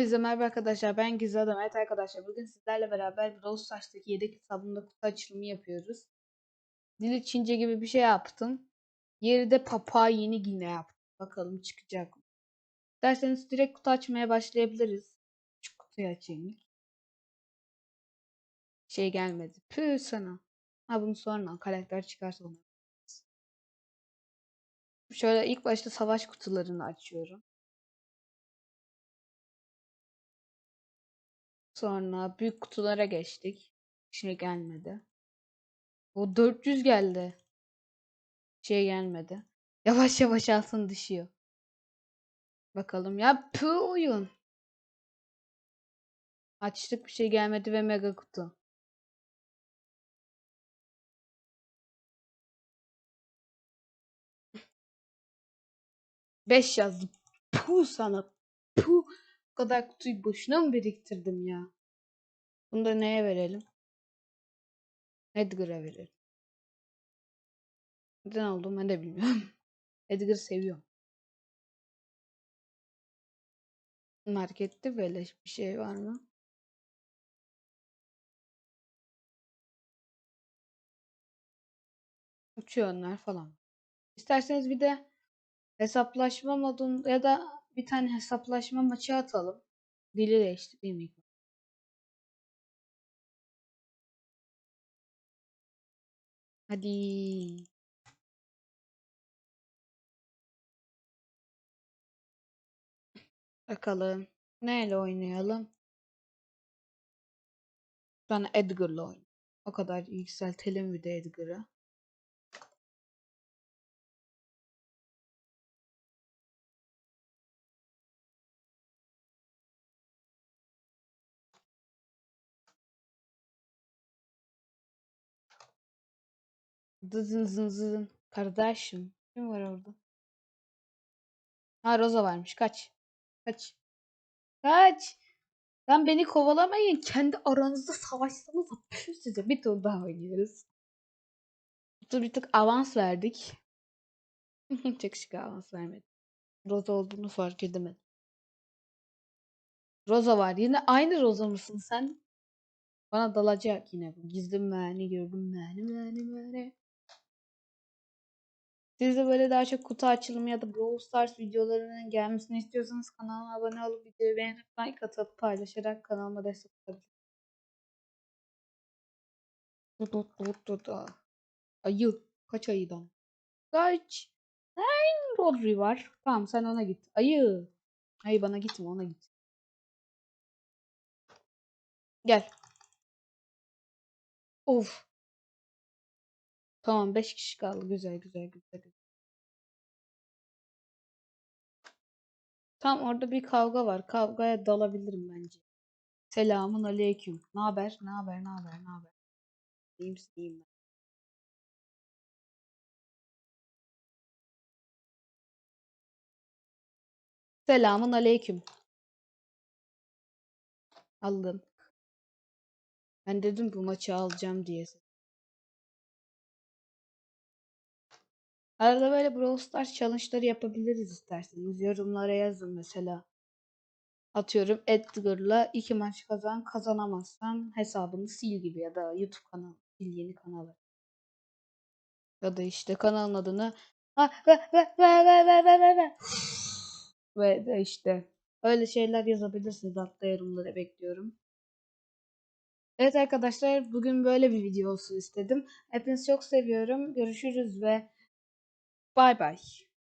Herkese merhaba arkadaşlar ben Gizli Adam. Evet arkadaşlar bugün sizlerle beraber Brawl Stars'taki yedek hesabımda kutu açılımı yapıyoruz. Dili Çince gibi bir şey yaptım. Yeri de Papua Yeni Gine yaptım. Bakalım çıkacak mı? Derseniz direkt kutu açmaya başlayabiliriz. Şu kutuyu açayım. Şey gelmedi. Püh sana. Ha bunu sonra karakter çıkarsa onu. Şöyle ilk başta savaş kutularını açıyorum. Sonra büyük kutulara geçtik. Bir şey gelmedi. O 400 geldi. Bir şey gelmedi. Yavaş yavaş alsın düşüyor. Bakalım ya pü oyun. Açtık bir şey gelmedi ve mega kutu. Beş yazdım. Puh sana. Puh. Kadar kutuyu boşuna mı biriktirdim ya? Bunu da neye verelim? Edgar'a verelim. Neden oldu ben de bilmiyorum. Edgar'ı seviyorum. Markette böyle bir şey var mı? Uçuyor onlar falan. İsterseniz bir de hesaplaşma modun ya da bir tane hesaplaşma maçı atalım. Dili değiştireyim ilk. Hadi. Bakalım. Neyle oynayalım? Ben Edgar'la oynayayım. O kadar yükseltelim bir de Edgar'ı. Dızın zın zın. Kardeşim. Kim var orada? Ha Rosa varmış. Kaç. Kaç. Kaç. Lan beni kovalamayın. Kendi aranızda savaşsanız püh size. Bir tur daha oynuyoruz. Dur bir tık avans verdik. Çok şık avans vermedik. Rosa olduğunu fark edemedim. Rosa var. Yine aynı Rosa mısın sen? Bana dalacak yine bu. Gizli mani gördüm mani mani mani. Siz de böyle daha çok kutu açılımı ya da Brawl Stars videolarının gelmesini istiyorsanız kanalıma abone olup videoyu beğenip like atıp paylaşarak kanalıma destek olabilirsiniz. Ayı. Kaç ayıdan? Kaç? Nine Rodri var. Tamam sen ona git. Ayı. Ayı bana gitme ona git. Gel. Of. Tamam 5 kişi kaldı. Güzel güzel güzel. Tam orada bir kavga var. Kavgaya dalabilirim bence. Selamun aleyküm. Ne haber? Ne haber? Ne haber? Ne haber? İyiyim iyiyim ben. Selamun aleyküm. Aldım. Ben dedim bu maçı alacağım diye. Arada böyle Brawl Stars challenge'ları yapabiliriz isterseniz. Yorumlara yazın mesela. Atıyorum Edgar'la iki maç kazan kazanamazsan hesabını sil gibi ya da YouTube kanalı sil yeni kanalı. Ya da işte kanalın adını ha, ve, ve, ve, ve, ve, ve, ve, ve. ve de işte öyle şeyler yazabilirsiniz altta yorumlara bekliyorum. Evet arkadaşlar bugün böyle bir video olsun istedim. Hepinizi çok seviyorum. Görüşürüz ve bay bay.